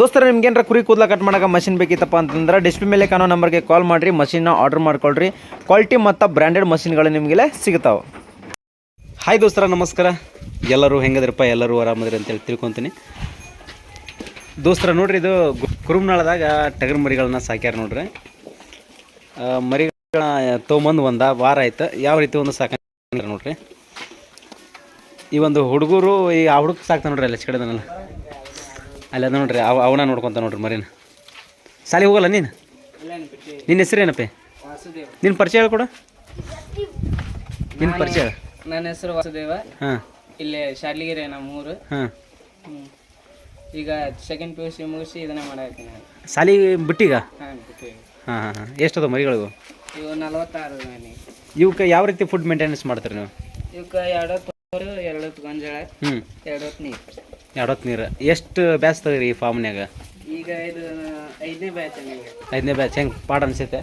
ದೋಸ್ತರ, ನಿಮ್ಗೆ ಏನಾರ ಕುರಿ ಕೂದಲ ಕಟ್ ಮಾಡೋಕೆ ಮಷಿನ್ ಬೇಕಿತ್ತಪ್ಪ ಅಂತಂದ್ರೆ ಡಿಸ್ಪ್ಲೇ ಮೇಲೆ ಕಾಣೋ ನಂಬರ್ಗೆ ಕಾಲ್ ಮಾಡಿರಿ ಮಷಿನ್ನ ಆರ್ಡರ್ ಮಾಡ್ಕೊಳ್ರಿ. ಕ್ವಾಲಿಟಿ ಮತ್ತು ಬ್ರ್ಯಾಂಡೆಡ್ ಮಷಿನ್ಗಳು ನಿಮಗೆಲ್ಲ ಸಿಗ್ತಾವೆ. ಹಾಯ್ ದೋಸ್ತರ, ನಮಸ್ಕಾರ. ಎಲ್ಲರೂ ಹೆಂಗದ್ರಪ್ಪ? ಎಲ್ಲರೂ ಆರಾಮದ್ರಿ ಅಂತೇಳಿ ತಿಳ್ಕೊತೀನಿ. ದೋಸ್ತರ, ನೋಡ್ರಿ ಇದು ಕುರುಮ್ನಾಳದಾಗ ಟಗರ್ ಮರಿಗಳನ್ನ ಸಾಕ್ಯಾರ ನೋಡ್ರಿ. ಮರಿಗಳ ಮರಿಗಳನ್ನ ತೊಗೊಂಬಂದು ಒಂದು ವಾರ ಆಯ್ತು. ಯಾವ ರೀತಿ ಒಂದು ಸಾಕ ನೋಡ್ರಿ. ಈ ಒಂದು ಹುಡುಗರು ಈ ಆ ಹುಡುಗ ಸಾಕ್ತಾನೆ ನೋಡ್ರಿ ಅಲ್ಲಿ ಕಡೆದನಲ್ಲ. ಅಲ್ಲಿ ಅದ ನೋಡ್ರಿ ಅವ ಅವನ ನೋಡ್ಕೊಂತ ನೋಡ್ರಿ ಮರಿನ. ಸಾಲಿ ಹೋಗಲ್ಲ ನೀನು? ನಿನ್ನ ಹೆಸರೇನಪ್ಪ ನಿನ್ನ ಪರಿಚಯ ಹೇಳ್ಕೊಡ. ನಿನ್ನ ಪರಿಚಯ ಹೇಳು. ನನ್ನ ಹೆಸರು ವಾಸುದೇವ. ಹಾಂ. ಇಲ್ಲೇ ನಮ್ಮ ಊರು. ಹಾಂ. ಈಗ ಸೆಕೆಂಡ್ ಪಿ ಯು ಸಿ ಮುಗಿಸಿ ಇದನ್ನ ಮಾಡಾಕತ್ತೀನಿ ನಾನು. ಸಾಲಿ ಬಿಟ್ಟೀಗ? ಹಾಂ ಹಾಂ ಹಾಂ ಹಾಂ. ಎಷ್ಟದ ಮರಿಗಳು ಇವು ನಲವತ್ತಾರು ಮನೆ. ಇವಕ್ಕೆ ಯಾವ ರೀತಿ ಫುಡ್ ಮೇಂಟೆನೆನ್ಸ್ ಮಾಡ್ತೀರಿ ನೀವು? ಇವಕ್ಕೆ ಎರಡು ಎರಡು ಗೊಂಜಾಳ ಹ್ಞೂ ಎರಡು ನೀರು. ಎರಡು ಹೊತ್ತು ನೀರು. ಎಷ್ಟು ಬ್ಯಾಚ್ ತಗರಿ ಈ ಫಾರ್ಮ್ನ್ಯಾಗ ಈಗ ಇದು ಐದನೇ ಬ್ಯಾಚ್ ಐದನೇ ಬ್ಯಾಚ್ ಹೆಂಗೆ ಪಾಡ್ ಅನ್ಸೈತೆ?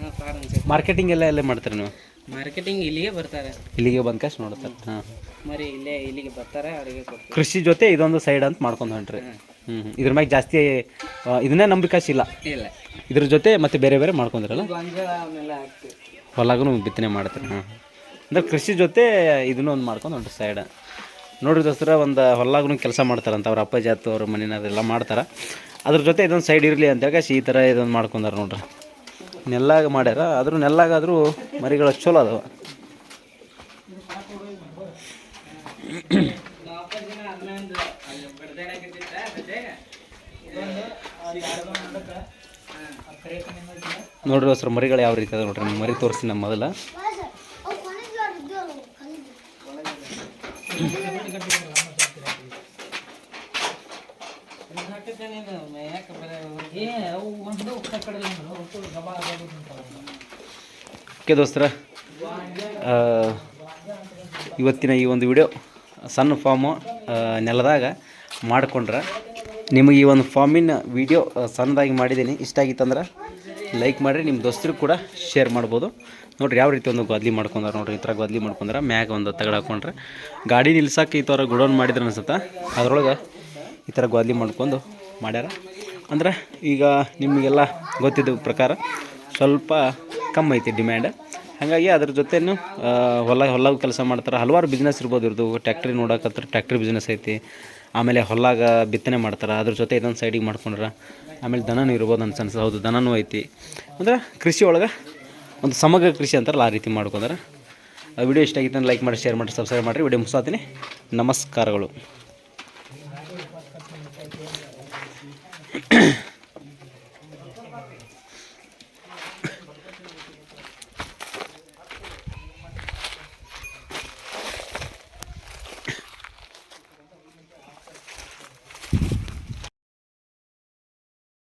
ಹಾಂ ಫಾರ್ ಮಾರ್ಕೆಟಿಂಗ್ ಎಲ್ಲ ಎಲ್ಲೇ ಮಾಡ್ತೀರಿ ನೀವು? ಮಾರ್ಕೆಟಿಂಗ್ ಇಲ್ಲಿಗೆ ಬರ್ತಾರೆ. ಇಲ್ಲಿಗೆ ಬಂದ ಕಷ್ಟ ನೋಡ್ತಾರೆ. ಹಾಂ. ಮರಿ ಇಲ್ಲೇ ಇಲ್ಲಿಗೆ ಬರ್ತಾರೆ ಅವರಿಗೆ ಕೃಷಿ ಜೊತೆ ಇದೊಂದು ಸೈಡ್ ಅಂತ ಮಾಡ್ಕೊಂಡು ಹೊಂಟ್ರಿ. ಹ್ಞೂ ಇದ್ರ ಮ್ಯಾಗೆ ಜಾಸ್ತಿ ಇದನ್ನೇ ನಂಬಿಕಾಶ್ ಇಲ್ಲ. ಇಲ್ಲ. ಇದ್ರ ಜೊತೆ ಮತ್ತೆ ಬೇರೆ ಬೇರೆ ಮಾಡ್ಕೊಂಡಿರಲ್ಲ? ಹೊಲಗೂ ಬಿತ್ತನೆ ಮಾಡ್ತಾರೆ. ಹಾಂ. ಅಂದ್ರೆ ಕೃಷಿ ಜೊತೆ ಇದನ್ನೂ ಒಂದು ಮಾಡ್ಕೊಂಡು ಹೊಂಟ್ರಿ ಸೈಡ್ ನೋಡ್ರಿ ದೋಸ್ತರ ಒಂದು ಹೊಲಾಗೂ ಕೆಲಸ ಮಾಡ್ತಾರಂತ ಅವ್ರ ಅಪ್ಪಾಜಿ ಜಾತು ಅವ್ರ ಮನೆಯವರೆಲ್ಲ ಮಾಡ್ತಾರೆ. ಅದ್ರ ಜೊತೆ ಇದೊಂದು ಸೈಡ್ ಇರಲಿ ಅಂತೇಳಿ ಈ ಥರ ಇದೊಂದು ಮಾಡ್ಕೊಂಡಾರ ನೋಡ್ರಿ. ನೆಲ್ಲಾಗ ಮಾಡ್ಯಾರ, ಆದರೂ ನೆಲ್ಲಾಗಾದರೂ ಮರಿಗಳು ಚಲೋ ಅದಾವ. ನೋಡ್ರಿ ದೋಸ್ತರ ಮರಿಗಳು ಯಾವ ರೀತಿ ಅದ ನೋಡ್ರಿ ಮರಿ ತೋರಿಸಿ ನಮ್ಮ ಮೊದಲ. ಓಕೆ ದೋಸ್ತರ ಇವತ್ತಿನ ಈ ಒಂದು ವಿಡಿಯೋ ಸಣ್ಣ ಫಾರ್ಮು ನೆಲದಾಗ ಮಾಡಿಕೊಂಡ್ರೆ. ನಿಮಗೆ ಈ ಒಂದು ಫಾರ್ಮಿನ ವಿಡಿಯೋ ಸಣ್ಣದಾಗಿ ಮಾಡಿದ್ದೀನಿ. ಇಷ್ಟ ಆಗಿತ್ತಂದ್ರೆ ಲೈಕ್ ಮಾಡಿರಿ ನಿಮ್ಮ ದೋಸ್ತರು ಕೂಡ ಶೇರ್ ಮಾಡ್ಬೋದು. ನೋಡ್ರಿ ಯಾವ ರೀತಿ ಒಂದು ಗದ್ಲಿ ಮಾಡ್ಕೊಂಡಾರ ನೋಡ್ರಿ ಈ ಥರ ಗದ್ಲಿ ಮಾಡ್ಕೊಂಡ್ರೆ. ಮ್ಯಾಗ ಒಂದು ತಗಡ ಹಾಕೊಂಡ್ರೆ. ಗಾಡಿ ನಿಲ್ಸಕ್ಕೆ ಈ ಥರ ಗುಡೌನ್ ಮಾಡಿದ್ರೆ ಅನ್ಸುತ್ತೆ? ಅದರೊಳಗೆ ಈ ಥರ ಗದ್ಲಿ ಮಾಡ್ಕೊಂಡು ಮಾಡ್ಯಾರ. ಅಂದ್ರೆ ಈಗ ನಿಮಗೆಲ್ಲ ಗೊತ್ತಿದ್ದ ಪ್ರಕಾರ ಸ್ವಲ್ಪ ಕಮ್ಮಿ ಐತಿ ಡಿಮ್ಯಾಂಡ್ ಹಾಗಾಗಿ ಅದ್ರ ಜೊತೆನೂ ಆ, ಹೊಲ ಹೊಲ ಕೆಲಸ ಮಾಡ್ತಾರೆ. ಹಲವಾರು ಬಿಸ್ನೆಸ್ ಇರ್ಬೋದು ಇರ್ದು ಟ್ಯಾಕ್ಟ್ರಿ ನೋಡೋಕತ್ರ ಟ್ಯಾಕ್ಟ್ರಿ ಬಿಸ್ನೆಸ್ ಐತಿ. ಆಮೇಲೆ ಹೊಲಾಗ ಬಿತ್ತನೆ ಮಾಡ್ತಾರೆ, ಅದ್ರ ಜೊತೆ ಇದೊಂದು ಸೈಡಿಗೆ ಮಾಡ್ಕೊಂಡ್ರೆ, ಆಮೇಲೆ ದನನೂ ಇರ್ಬೋದು ಅಂತ ಅನ್ಸೋದು ಹೌದು, ದನನೂ ಐತಿ. ಅಂದ್ರೆ ಕೃಷಿ ಒಳಗೆ ಒಂದು ಸಮಗ್ರ ಕೃಷಿ ಅಂತಾರಲ್ಲ ಆ ರೀತಿ ಮಾಡ್ಕೊಂಡ್ರೆ. ಆ ವಿಡಿಯೋ ಇಷ್ಟ ಆಗಿತ್ತು ಲೈಕ್ ಮಾಡಿ ಶೇರ್ ಮಾಡಿ ಸಬ್ಸ್ಕ್ರೈಬ್ ಮಾಡಿರಿ. ವಿಡಿಯೋ ಮುಗಿಸ್ತೀನಿ ನಮಸ್ಕಾರಗಳು.